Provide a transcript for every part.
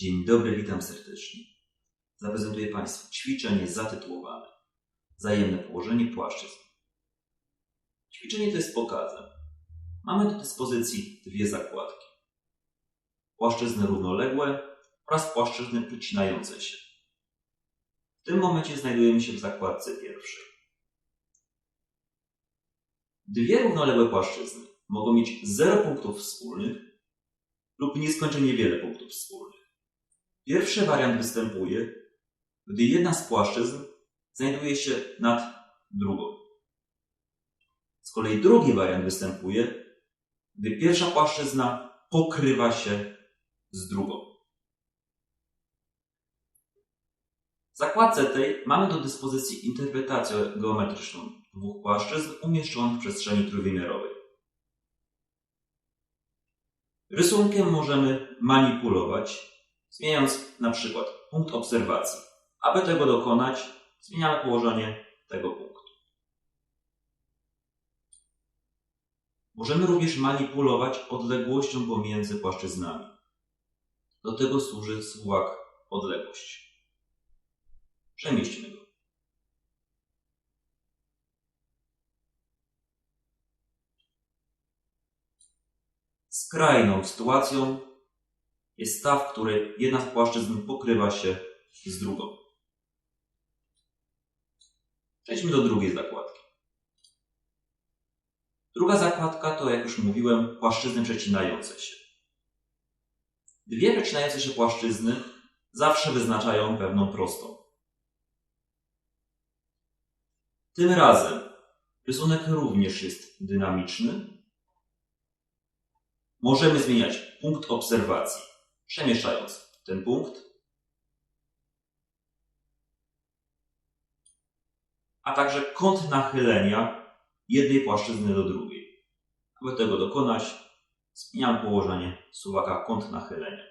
Dzień dobry, witam serdecznie. Zaprezentuję Państwu ćwiczenie zatytułowane Zajemne położenie płaszczyzn. Ćwiczenie to jest pokazem. Mamy do dyspozycji dwie zakładki. Płaszczyzny równoległe oraz płaszczyzny przecinające się. W tym momencie znajdujemy się w zakładce pierwszej. Dwie równoległe płaszczyzny mogą mieć 0 punktów wspólnych lub nieskończenie wiele punktów wspólnych. Pierwszy wariant występuje, gdy jedna z płaszczyzn znajduje się nad drugą. Z kolei drugi wariant występuje, gdy pierwsza płaszczyzna pokrywa się z drugą. W zakładce tej mamy do dyspozycji interpretację geometryczną dwóch płaszczyzn umieszczonych w przestrzeni trójwymiarowej. Rysunkiem możemy manipulować, zmieniając na przykład punkt obserwacji. Aby tego dokonać, zmieniamy położenie tego punktu. Możemy również manipulować odległością pomiędzy płaszczyznami. Do tego służy suwak odległość. Przemieśćmy go. Skrajną sytuacją jest ta, w której jedna z płaszczyzn pokrywa się z drugą. Przejdźmy do drugiej zakładki. Druga zakładka to, jak już mówiłem, płaszczyzny przecinające się. Dwie przecinające się płaszczyzny zawsze wyznaczają pewną prostą. Tym razem rysunek również jest dynamiczny. Możemy zmieniać punkt obserwacji, przemieszczając ten punkt, a także kąt nachylenia jednej płaszczyzny do drugiej. Aby tego dokonać, zmieniam położenie suwaka kąt nachylenia.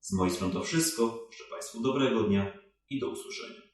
Z mojej strony to wszystko. Życzę Państwu dobrego dnia i do usłyszenia.